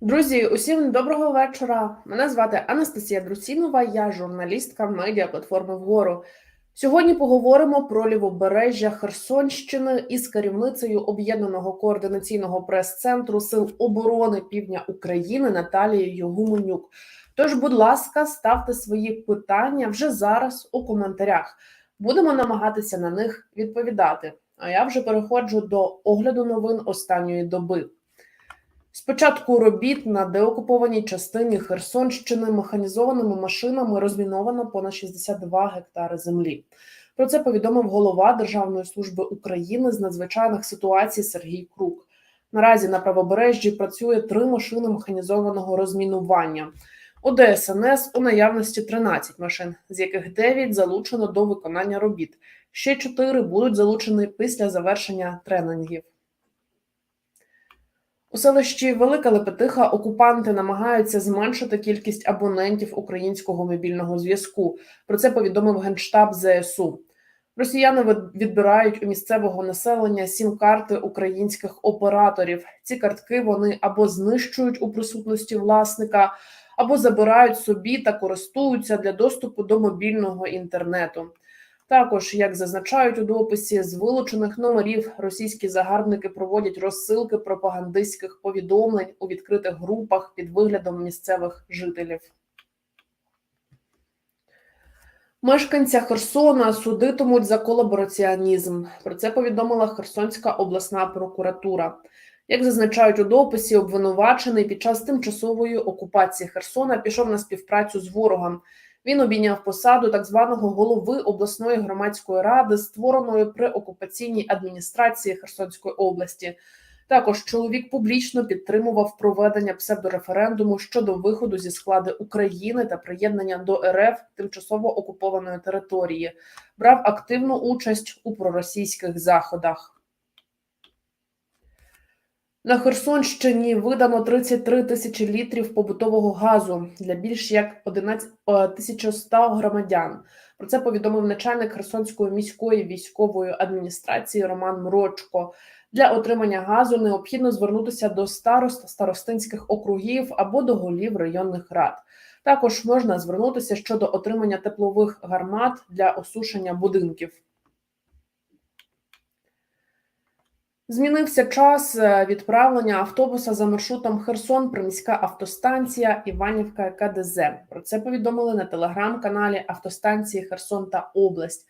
Друзі, усім доброго вечора. Мене звати Анастасія Друцінова, я журналістка медіаплатформи вгору. Сьогодні поговоримо про лівобережжя Херсонщини із керівницею об'єднаного координаційного прес-центру Сил оборони Півдня України Наталією Гуменюк. Тож, будь ласка, ставте свої питання вже зараз у коментарях. Будемо намагатися на них відповідати. А я вже переходжу до огляду новин останньої доби. Спочатку робіт на деокупованій частині Херсонщини механізованими машинами розміновано понад 62 гектари землі. Про це повідомив голова Державної служби України з надзвичайних ситуацій Сергій Крук. Наразі на правобережжі працює три машини механізованого розмінування. У ДСНС у наявності 13 машин, з яких 9 залучено до виконання робіт. Ще 4 будуть залучені після завершення тренінгів. Селищі Велика Лепетиха окупанти намагаються зменшити кількість абонентів українського мобільного зв'язку. Про це повідомив генштаб ЗСУ. Росіяни відбирають у місцевого населення сім-карти українських операторів. Ці картки вони або знищують у присутності власника, або забирають собі та користуються для доступу до мобільного інтернету. Також, як зазначають у дописі, з вилучених номерів російські загарбники проводять розсилки пропагандистських повідомлень у відкритих групах під виглядом місцевих жителів. Мешканця Херсона судитимуть за колабораціонізм. Про це повідомила Херсонська обласна прокуратура. Як зазначають у дописі, обвинувачений під час тимчасової окупації Херсона пішов на співпрацю з ворогом. Він обійняв посаду так званого голови обласної громадської ради, створеної при окупаційній адміністрації Херсонської області. Також чоловік публічно підтримував проведення псевдореферендуму щодо виходу зі склади України та приєднання до РФ тимчасово окупованої території, брав активну участь у проросійських заходах. На Херсонщині видано 33 тисячі літрів побутового газу для більш як 11 1100 громадян. Про це повідомив начальник Херсонської міської військової адміністрації Роман Мрочко. Для отримання газу необхідно звернутися до старост старостинських округів або до голів районних рад. Також можна звернутися щодо отримання теплових гармат для осушення будинків. Змінився час е, відправлення автобуса за маршрутом Херсон, приміська автостанція Іванівка КДЗ. Про це повідомили на телеграм-каналі автостанції Херсон та Область.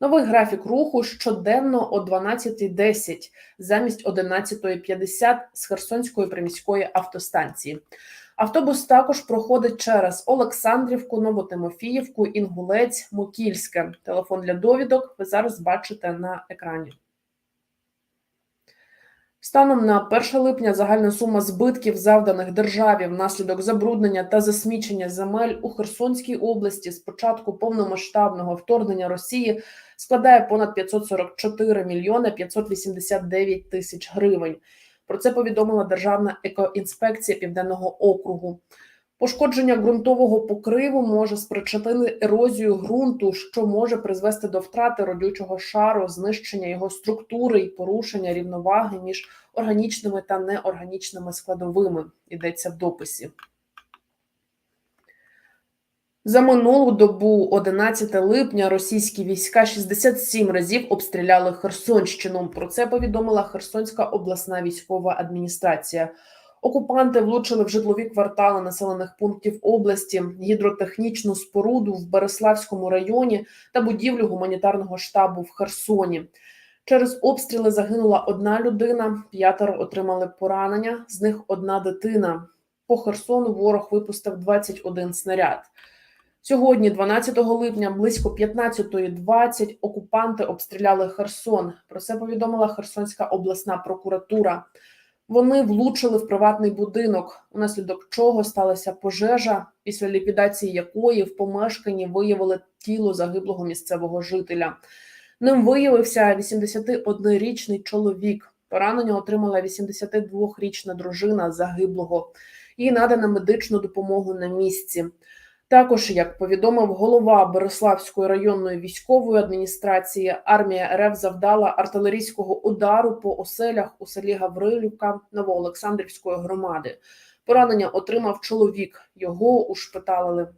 Новий графік руху щоденно о 12.10 замість 11.50 з Херсонської приміської автостанції. Автобус також проходить через Олександрівку, Новотимофіївку, Інгулець, Мокільське. Телефон для довідок ви зараз бачите на екрані. Станом на 1 липня загальна сума збитків, завданих державі внаслідок забруднення та засмічення земель у Херсонській області з початку повномасштабного вторгнення Росії складає понад 544 мільйони 589 тисяч гривень. Про це повідомила Державна екоінспекція Південного округу. Пошкодження ґрунтового покриву може спричинити ерозію ґрунту, що може призвести до втрати родючого шару, знищення його структури і порушення рівноваги між органічними та неорганічними складовими. Йдеться в дописі. За минулу добу, 11 липня, російські війська 67 разів обстріляли Херсонщину. Про це повідомила Херсонська обласна військова адміністрація. Окупанти влучили в житлові квартали населених пунктів області, гідротехнічну споруду в Береславському районі та будівлю гуманітарного штабу в Херсоні. Через обстріли загинула одна людина, п'ятеро отримали поранення. З них одна дитина. По Херсону ворог випустив 21 снаряд. Сьогодні, 12 липня, близько 15.20 окупанти обстріляли Херсон. Про це повідомила Херсонська обласна прокуратура. Вони влучили в приватний будинок, унаслідок чого сталася пожежа, після ліквідації якої в помешканні виявили тіло загиблого місцевого жителя. Ним виявився 81-річний чоловік. Поранення отримала 82-річна дружина загиблого. Їй надана медичну допомогу на місці. Також, як повідомив голова Береславської районної військової адміністрації, армія РФ завдала артилерійського удару по оселях у селі Гаврилівка Новоолександрівської громади. Поранення отримав чоловік. Його ушпиталили.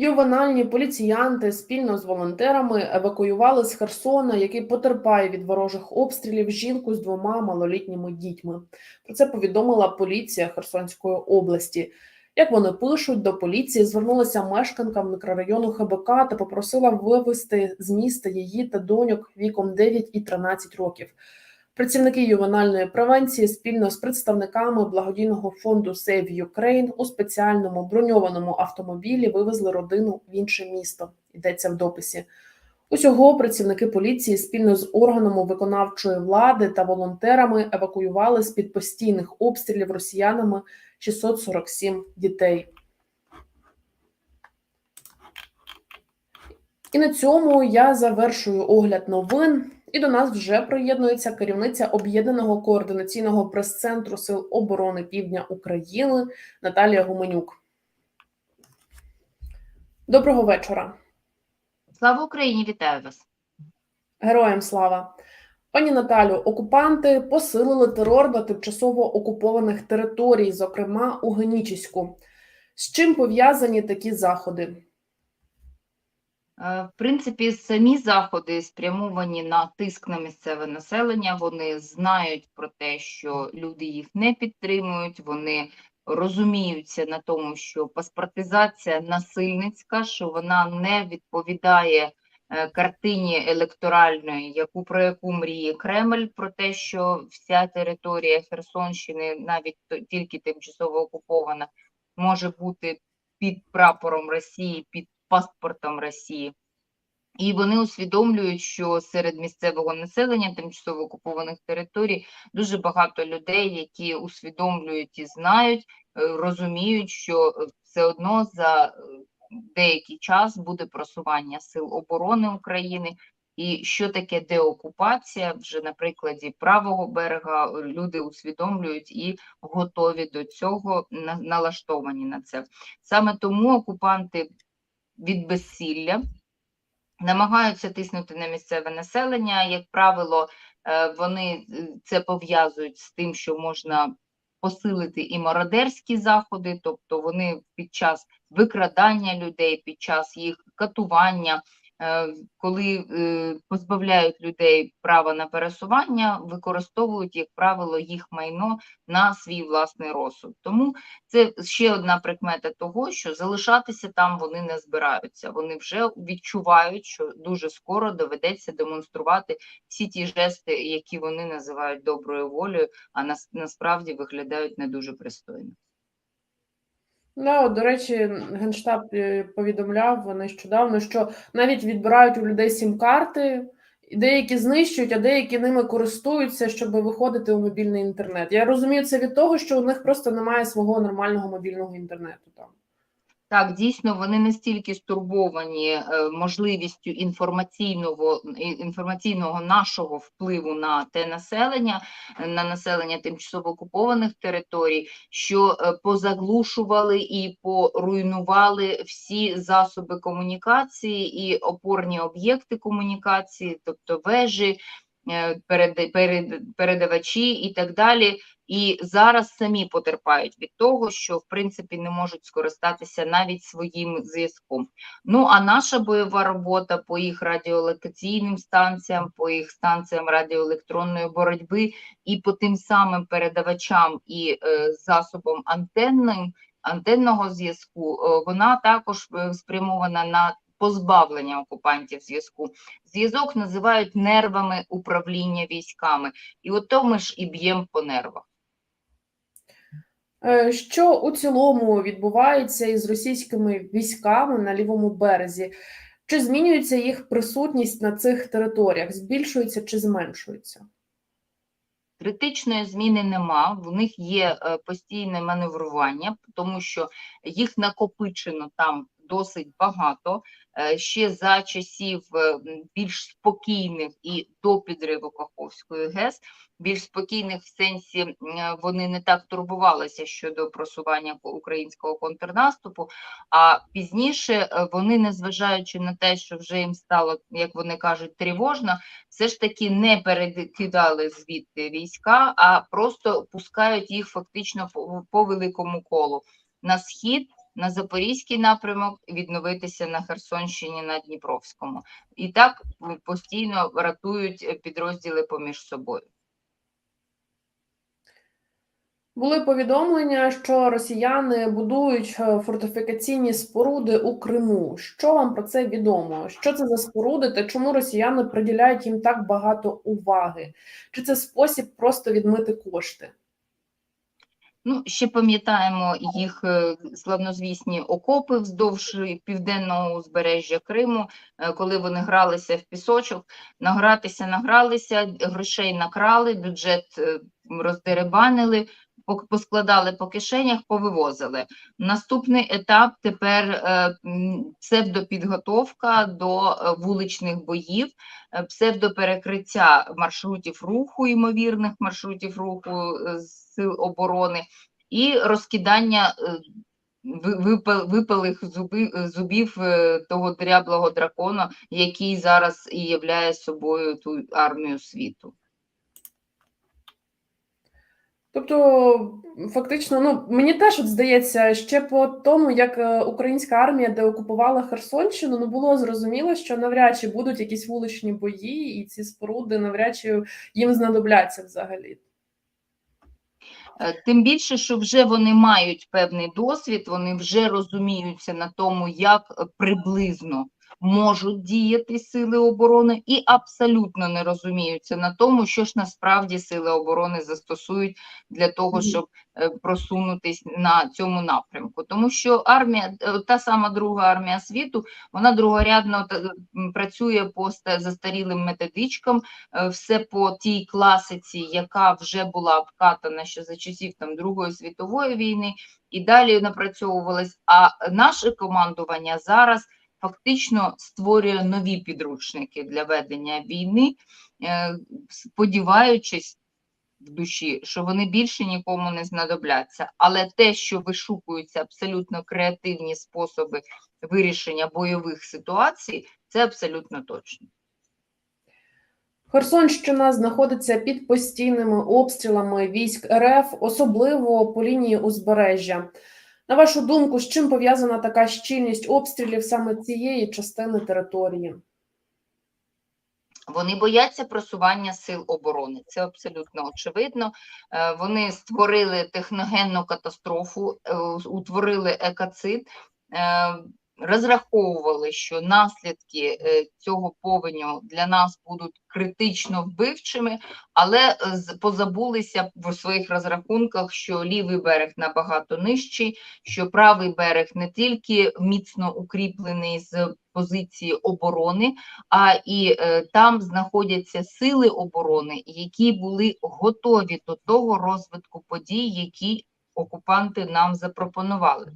Ювенальні поліціянти спільно з волонтерами евакуювали з Херсона, який потерпає від ворожих обстрілів, жінку з двома малолітніми дітьми. Про це повідомила поліція Херсонської області. Як вони пишуть, до поліції звернулася мешканка мікрорайону ХБК та попросила вивезти з міста її та доньок віком 9 і 13 років. Працівники ювенальної превенції спільно з представниками благодійного фонду Save Ukraine у спеціальному броньованому автомобілі вивезли родину в інше місто. Йдеться в дописі. Усього працівники поліції спільно з органами виконавчої влади та волонтерами евакуювали з під постійних обстрілів росіянами 647 дітей. І на цьому я завершую огляд новин. І до нас вже приєднується керівниця об'єднаного координаційного прес-центру Сил оборони Півдня України Наталія Гуменюк. Доброго вечора. Слава Україні, вітаю вас. Героям слава. Пані Наталю, окупанти посилили терор на тимчасово окупованих територій, зокрема у Генічеську. З чим пов'язані такі заходи? Е, В принципі, самі заходи спрямовані на тиск на місцеве населення. Вони знають про те, що люди їх не підтримують. Вони розуміються на тому, що паспортизація насильницька, що вона не відповідає е, картині електоральної, яку про яку мріє Кремль, про те, що вся територія Херсонщини, навіть тільки тимчасово окупована, може бути під прапором Росії, під паспортом Росії. І вони усвідомлюють, що серед місцевого населення тимчасово окупованих територій дуже багато людей, які усвідомлюють і знають, е, розуміють, що е, все одно за е, деякий час буде просування сил оборони України. І що таке деокупація вже на прикладі правого берега люди усвідомлюють і готові до цього, налаштовані на це. Саме тому окупанти від безсилля намагаються тиснути на місцеве населення. Як правило, е, вони е, це пов'язують з тим, що можна посилити і мародерські заходи, тобто вони під час викрадання людей, під час їх катування, коли е, позбавляють людей права на пересування, використовують, як правило, їх майно на свій власний розсуд. Тому це ще одна прикмета того, що залишатися там вони не збираються. Вони вже відчувають, що дуже скоро доведеться демонструвати всі ті жести, які вони називають доброю волею, а нас, насправді виглядають не дуже пристойно. Да, от, до речі, Генштаб е, повідомляв нещодавно, що навіть відбирають у людей сім-карти, і деякі знищують, а деякі ними користуються, щоб виходити у мобільний інтернет. Я розумію це від того, що у них просто немає свого нормального мобільного інтернету там. Так, дійсно, вони настільки стурбовані е, можливістю інформаційного інформаційного нашого впливу на те населення, е, на населення тимчасово окупованих територій, що е, позаглушували і поруйнували всі засоби комунікації і опорні об'єкти комунікації, тобто вежі, перед, перед, передавачі і так далі. І зараз самі потерпають від того, що в принципі не можуть скористатися навіть своїм зв'язком. Ну а наша бойова робота по їх радіолокаційним станціям, по їх станціям радіоелектронної боротьби і по тим самим передавачам і е, засобам антенним, антенного зв'язку, е, вона також е, спрямована на позбавлення окупантів зв'язку. Зв'язок називають нервами управління військами, і от то ми ж і б'ємо по нервах. Е, Що у цілому відбувається із російськими військами на лівому березі? Чи змінюється їх присутність на цих територіях? Збільшується чи зменшується? Критичної зміни нема, в них є е, постійне маневрування, тому що їх накопичено там досить багато. Е, Ще за часів е, більш спокійних і до підриву Каховської ГЕС, більш спокійних в сенсі е, вони не так турбувалися щодо просування українського контрнаступу. А пізніше вони, незважаючи на те, що вже їм стало, як вони кажуть, тривожно, все ж таки не перекидали звідти війська, а просто пускають їх фактично по великому колу на схід. На Запорізький напрямок відновитися на Херсонщині на Дніпровському, і так постійно ратують е, підрозділи поміж собою. Були повідомлення, що росіяни будують е, фортифікаційні споруди у Криму. Що вам про це відомо? Що це за споруди та чому росіяни приділяють їм так багато уваги? Чи це спосіб просто відмити кошти? Ну, ще пам'ятаємо їх е, славнозвісні окопи вздовж південного узбережжя Криму, е, коли вони гралися в пісочок, награтися награлися, грошей накрали, бюджет е, роздеребанили, поскладали по кишенях, повивозили. Наступний етап тепер е, псевдопідготовка до е, вуличних боїв, е, псевдоперекриття маршрутів руху, ймовірних маршрутів руху сил оборони, і розкидання ви- випал- випалих зубів е, того дряблого дракона, який зараз і являє собою ту армію світу. Тобто, фактично, ну мені теж от здається, ще по тому, як е, українська армія деокупувала Херсонщину, ну було зрозуміло, що навряд чи будуть якісь вуличні бої, і ці споруди навряд чи їм знадобляться взагалі. Е, Тим більше, що вже вони мають певний досвід, вони вже розуміються на тому, як е, приблизно можуть діяти сили оборони, і абсолютно не розуміються на тому, що ж насправді сили оборони застосують для того, щоб е, просунутись на цьому напрямку. Тому що армія, е, та сама друга армія світу, вона другорядно працює по ста- застарілим методичкам, е, все по тій класиці, яка вже була обкатана ще за часів там Другої світової війни, і далі напрацьовувалась. А наше командування зараз фактично створює нові підручники для ведення війни, е, сподіваючись в душі, що вони більше нікому не знадобляться. Але те, що вишукуються абсолютно креативні способи вирішення бойових ситуацій, це абсолютно точно. Херсонщина знаходиться під постійними обстрілами військ РФ, особливо по лінії узбережжя. На вашу думку, з чим пов'язана така щільність обстрілів саме цієї частини території? Вони бояться просування сил оборони. Це абсолютно очевидно. Е, Вони створили техногенну катастрофу, е, утворили екоцид, е, розраховували, що наслідки е, цього повеню для нас будуть критично вбивчими, але е, позабулися в своїх розрахунках, що лівий берег набагато нижчий, що правий берег не тільки міцно укріплений з позиції оборони, а і е, там знаходяться сили оборони, які були готові до того розвитку подій, які окупанти нам запропонували.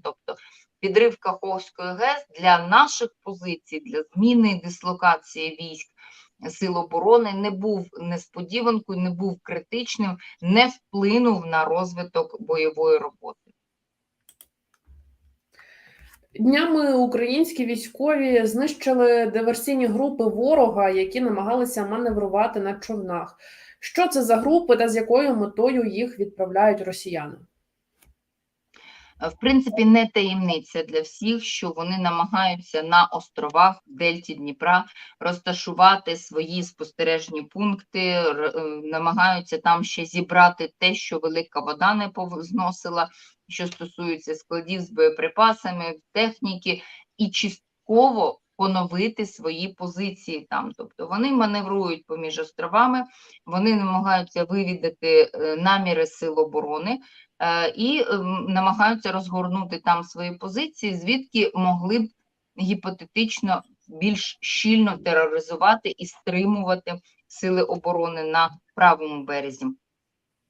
Підрив Каховської ГЕС для наших позицій, для зміни дислокації військ сил оборони не був несподіванкою, не був критичним, не вплинув на розвиток бойової роботи. Днями українські військові знищили диверсійні групи ворога, які намагалися маневрувати на човнах. Що це за групи та з якою метою їх відправляють росіяни? В принципі, не таємниця для всіх, що вони намагаються на островах в Дельті Дніпра розташувати свої спостережні пункти, е, намагаються там ще зібрати те, що велика вода не зносила, що стосується складів з боєприпасами, техніки, і частково поновити свої позиції там. Тобто вони маневрують поміж островами, вони намагаються вивідати е, наміри сил оборони і ем, намагаються розгорнути там свої позиції, звідки могли б гіпотетично більш щільно тероризувати і стримувати сили оборони на правому березі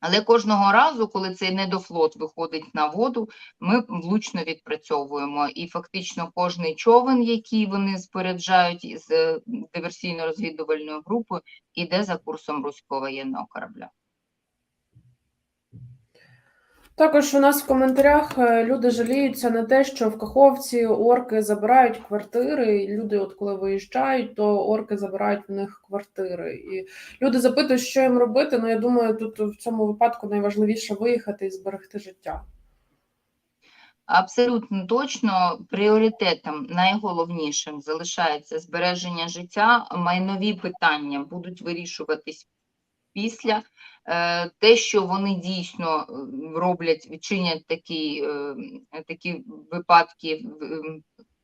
Але кожного разу, коли цей недофлот виходить на воду, ми влучно відпрацьовуємо. І фактично кожний човен, який вони споряджають е, диверсійно-розвідувальною групою, іде за курсом руського воєнного корабля. Також у нас в коментарях е, люди жаліються на те, що в Каховці орки забирають квартири. І люди, от коли виїжджають, то орки забирають в них квартири. І люди запитують, що їм робити. Ну я думаю, тут в цьому випадку найважливіше виїхати і зберегти життя. Абсолютно точно пріоритетом найголовнішим залишається збереження життя. Майнові питання будуть вирішуватись після. Е, Те, що вони дійсно роблять, відчинять такі, е, такі випадки,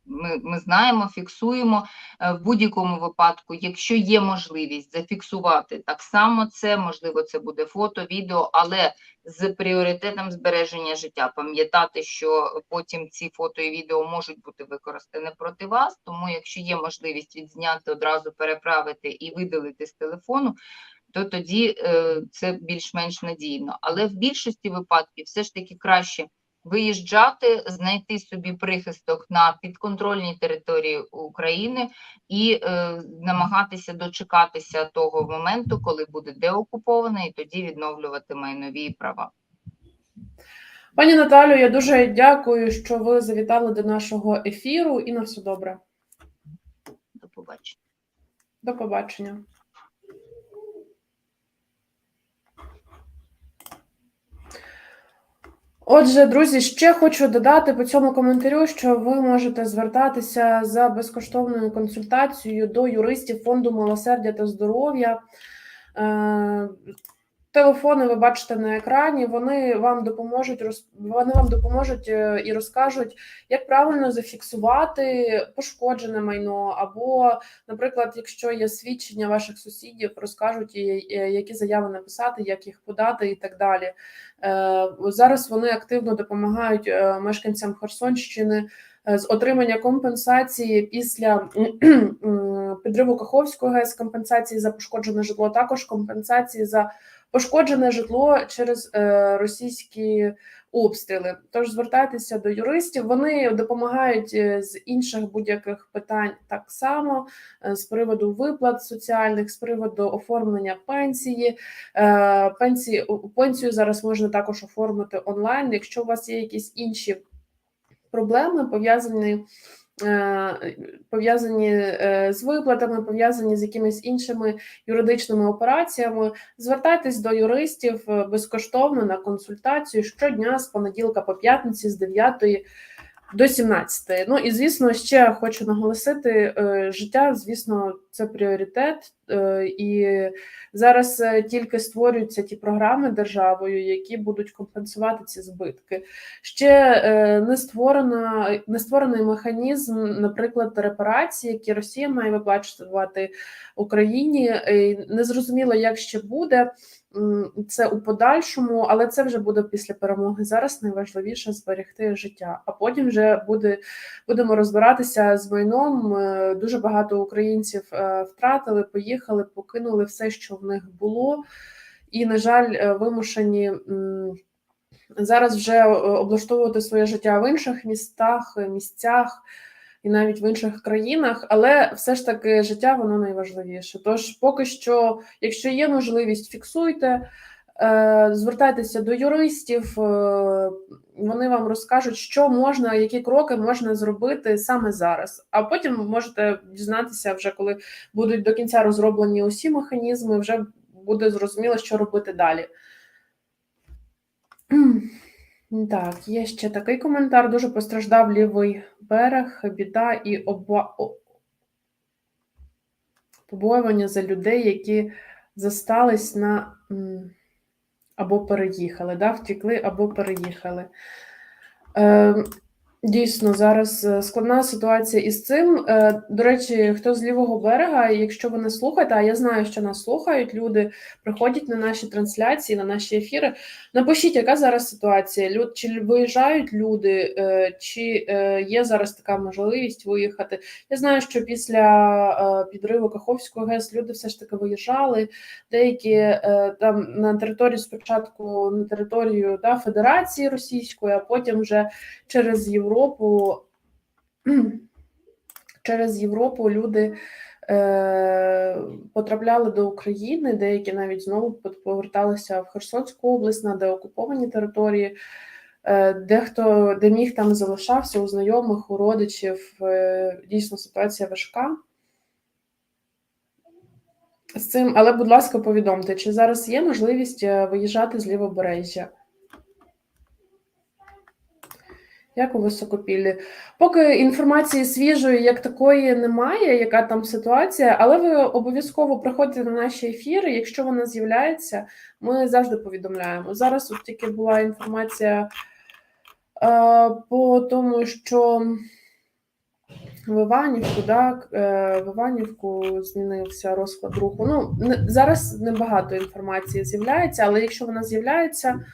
ми, ми знаємо, фіксуємо Е, в будь-якому випадку, якщо є можливість зафіксувати так само це, можливо, це буде фото, відео, але з пріоритетом збереження життя. Пам'ятати, що потім ці фото і відео можуть бути використані проти вас. Тому, якщо є можливість відзняти, одразу переправити і видалити з телефону, то тоді е, це більш-менш надійно. Але в більшості випадків все ж таки краще виїжджати, знайти собі прихисток на підконтрольній території України і е, намагатися дочекатися того моменту, коли буде деокупована, і тоді відновлювати майнові права. Пані Наталю, я дуже дякую, що ви завітали до нашого ефіру. І на все добре. До побачення. До побачення. Отже, друзі, ще хочу додати по цьому коментарю, що ви можете звертатися за безкоштовною консультацією до юристів Фонду милосердя та здоров'я. Телефони ви бачите на екрані. Вони вам допоможуть вони вам допоможуть е, і розкажуть, як правильно зафіксувати пошкоджене майно, або, наприклад, якщо є свідчення ваших сусідів, розкажуть, які заяви написати, як їх подати, і так далі. Е, Зараз вони активно допомагають е, мешканцям Херсонщини з отримання компенсації після підриву Каховської ГЕС, компенсації за пошкоджене житло, також компенсації за пошкоджене житло через е, російські обстріли. Тож звертайтеся до юристів. Вони допомагають е, з інших будь-яких питань так само е, з приводу виплат соціальних, з приводу оформлення пенсії. Пенсії пенсію зараз можна також оформити онлайн. Якщо у вас є якісь інші проблеми, пов'язані. Е, Пов'язані е, з виплатами, пов'язані з якимись іншими юридичними операціями, звертайтесь до юристів е, безкоштовно на консультацію щодня з понеділка по п'ятниці з 9 до 17. Ну і звісно, ще хочу наголосити: життя, звісно, це пріоритет, е, і зараз е, тільки створюються ті програми державою, які будуть компенсувати ці збитки. Ще е, не створена не створений механізм, наприклад, репарації, які Росія має виплачувати Україні. Не зрозуміло, як ще буде. Це у подальшому, але це вже буде після перемоги. Зараз найважливіше зберегти життя. А потім вже буде будемо розбиратися з майном. Дуже багато українців втратили, поїхали, покинули все, що в них було, і, на жаль, е, вимушені. Зараз вже е, облаштовувати своє життя в інших містах, е, місцях і навіть в інших країнах, але все ж таки життя воно найважливіше. Тож, поки що, якщо є можливість, фіксуйте, е, звертайтеся до юристів, е, вони вам розкажуть, що можна, які кроки можна зробити саме зараз. А потім можете дізнатися, вже коли будуть до кінця розроблені усі механізми, вже буде зрозуміло, що робити далі. Так, є ще такий коментар. Дуже постраждав лівий берег, біда і оба... побоювання за людей, які застались на або переїхали, да, втікли або переїхали. Е, Дійсно, зараз е, складна ситуація із цим. Е, До речі, хто з лівого берега, якщо ви нас слухаєте, а я знаю, що нас слухають, люди приходять на наші трансляції, на наші ефіри. Напишіть, яка зараз ситуація? Чи виїжджають люди, е, чи є зараз така можливість виїхати? Я знаю, що після підриву Каховського ГЕС люди все ж таки виїжджали. Деякі там на територію спочатку на територію да, Федерації Російської, а потім вже через Європу, через Європу люди е, потрапляли до України, деякі навіть знову поверталися в Херсонську область на деокуповані території. Е, Дехто де міг там залишався у знайомих, у родичів. Е, Дійсно, ситуація важка. З цим, але, будь ласка, повідомте, чи зараз є можливість е, виїжджати з лівобережжя? Як у високопіллі? Поки інформації свіжої, як такої, немає, яка там ситуація, але ви обов'язково приходьте на наші ефіри. Якщо вона з'являється, ми завжди повідомляємо. Зараз от тільки була інформація е, по тому, що в Іванівку, так, е, в Іванівку змінився розклад руху. Ну, зараз небагато інформації з'являється, але якщо вона з'являється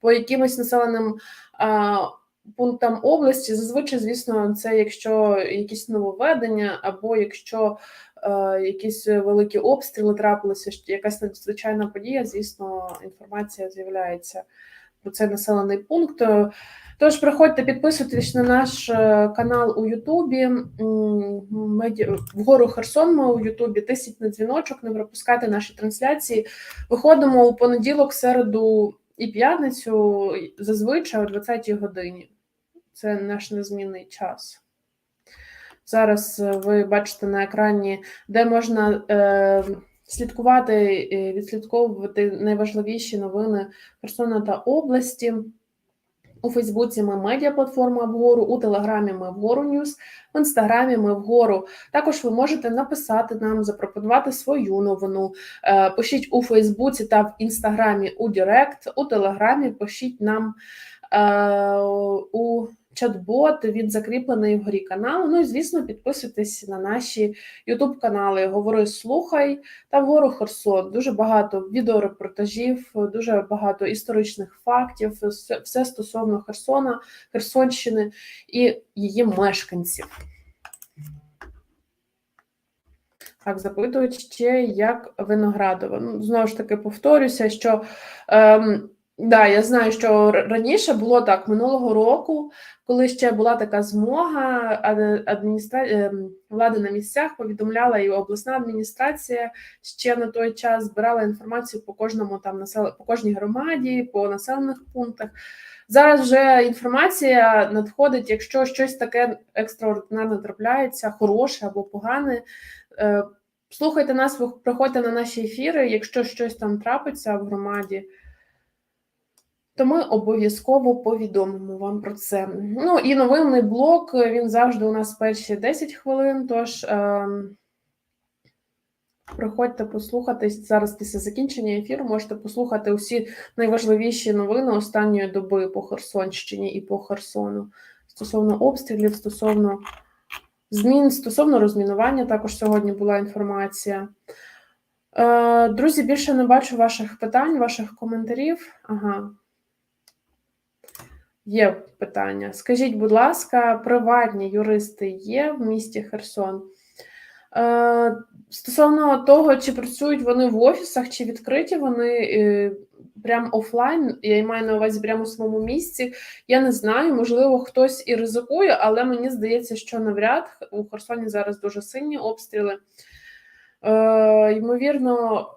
по якимось населеним. Е, пунктам області, зазвичай, звісно, це якщо якісь нововведення, або якщо е, якісь великі обстріли трапилися, якась надзвичайна подія, звісно, інформація з'являється про цей населений пункт. Тож приходьте, підписуйтесь на наш е, канал у Ютубі. Меді... Вгору Херсон ми у Ютубі, тисніть на дзвіночок, не пропускайте наші трансляції. Виходимо у понеділок, середу і п'ятницю зазвичай о 20-й годині. Це наш незмінний час. Зараз е, ви бачите на екрані, де можна е, слідкувати, і відслідковувати найважливіші новини Херсона та області. У Фейсбуці ми медіаплатформа вгору, у Телеграмі ми вгору Ньюс, в інстаграмі ми вгору. Також ви можете написати нам, запропонувати свою новину. Е, пишіть у Фейсбуці та в інстаграмі у Дірект, у Телеграмі пишіть нам е, у чат-бот, він закріплений вгорі каналу. Ну і звісно, підписуйтесь на наші Ютуб канали Говори, слухай та вгору Херсон. Дуже багато відеорепортажів, дуже багато історичних фактів, все стосовно Херсона, Херсонщини і її мешканців. Так, запитують ще як Виноградова. Ну, знову ж таки, повторюся, що ем, да, я знаю, що раніше було так минулого року, коли ще була така змога, адміністра... Ем, влада на місцях повідомляла і обласна адміністрація ще на той час збирала інформацію по кожному там насел... по кожній громаді, по населених пунктах. Зараз вже інформація надходить, якщо щось таке екстраординарне трапляється, хороше або погане. Е, слухайте нас, приходьте на наші ефіри, якщо щось там трапиться в громаді, то ми обов'язково повідомимо вам про це. Ну і новинний блок він завжди у нас перші 10 хвилин. Тож е, приходьте послухати зараз після закінчення ефіру. Можете послухати усі найважливіші новини останньої доби по Херсонщині і по Херсону стосовно обстрілів, стосовно. Змін стосовно розмінування також сьогодні була інформація. Е, Друзі, більше не бачу ваших питань, ваших коментарів. Ага. Є питання. Скажіть, будь ласка, приватні юристи є в місті Херсон? Е, Стосовно того, чи працюють вони в офісах, чи відкриті вони е, прям офлайн, я маю на увазі прямо у своєму місці. Я не знаю, можливо, хтось і ризикує, але мені здається, що навряд у Херсоні зараз дуже сильні обстріли. Е, Ймовірно,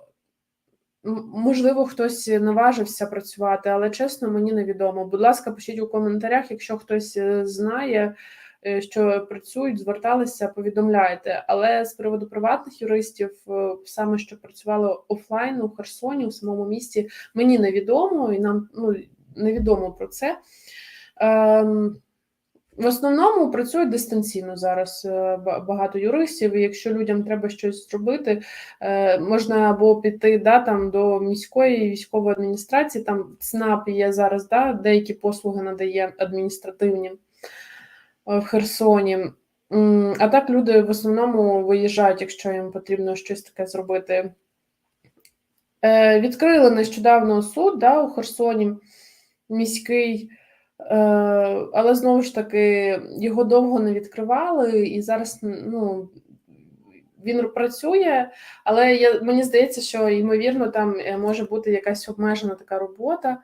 можливо, хтось наважився працювати, але чесно, мені невідомо. Будь ласка, пишіть у коментарях, якщо хтось е, знає. Е, що працюють, зверталися, повідомляйте. Але з приводу приватних юристів, е, саме що працювали офлайн у Херсоні, у самому місті, мені невідомо, і нам ну, невідомо про це. Ем, в основному працюють дистанційно зараз е, багато юристів. і Якщо людям треба щось зробити, можна або піти да, там, до міської військової адміністрації, там ЦНАП є зараз, да, деякі послуги надає адміністративні. в Херсоні. А так люди в основному виїжджають, якщо їм потрібно щось таке зробити. Е, Відкрили нещодавно суд да, у Херсоні міський, е, але знову ж таки його довго не відкривали, і зараз ну, він працює, але я, мені здається, що ймовірно там е, може бути якась обмежена така робота.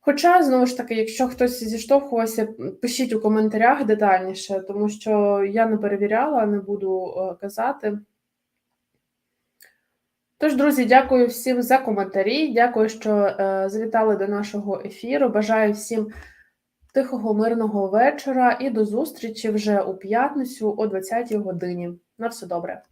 Хоча, знову ж таки, якщо хтось зіштовхувався, пишіть у коментарях детальніше, тому що я не перевіряла, не буду е, казати. Тож, друзі, дякую всім за коментарі. Дякую, що е, завітали до нашого ефіру. Бажаю всім тихого, мирного вечора і до зустрічі вже у п'ятницю о 20-й годині. На все добре.